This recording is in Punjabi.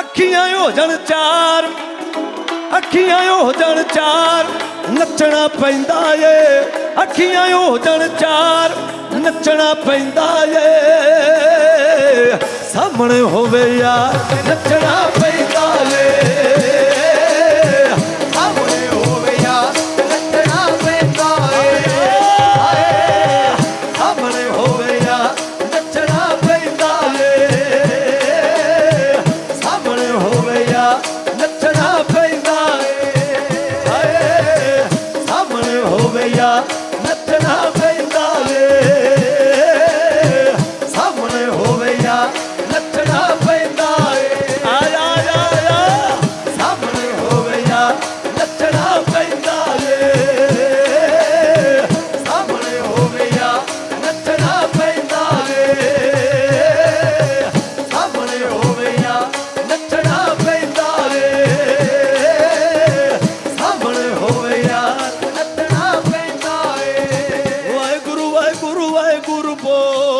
ਅੱਖੀਆਂ ਹੋ ਜਾਣ ਚਾਰ, ਅੱਖੀਆਂ ਹੋ ਜਾਣ ਚਾਰ, ਨੱਚਣਾ ਪੈਂਦਾ ਏ। ਅੱਖੀਆਂ ਹੋ ਜਾਣ ਚਾਰ, ਨੱਚਣਾ ਪੈਂਦਾ ਏ। ਸਾਹਮਣੇ ਹੋਵੇ ਯਾਰ, ਨੱਚਣਾ ਯਾਰ ਨੱਚਣਾ ਪੈਂਦਾ ਏ। ਸਾਹਮਣੇ ਹੋਵੇ ਯਾਰ ਨੱਚਣਾ ਪੈਂਦਾ ਏ। ਆਇਆ ਆਇਆ ਸਾਹਮਣੇ ਹੋਵੇ ਯਾਰ ਨੱਚਣਾ ਪੈਂਦਾ ਏ। ਸਾਹਮਣੇ ਹੋਵੇ ਯਾਰ ਨੱਚਣਾ Oh.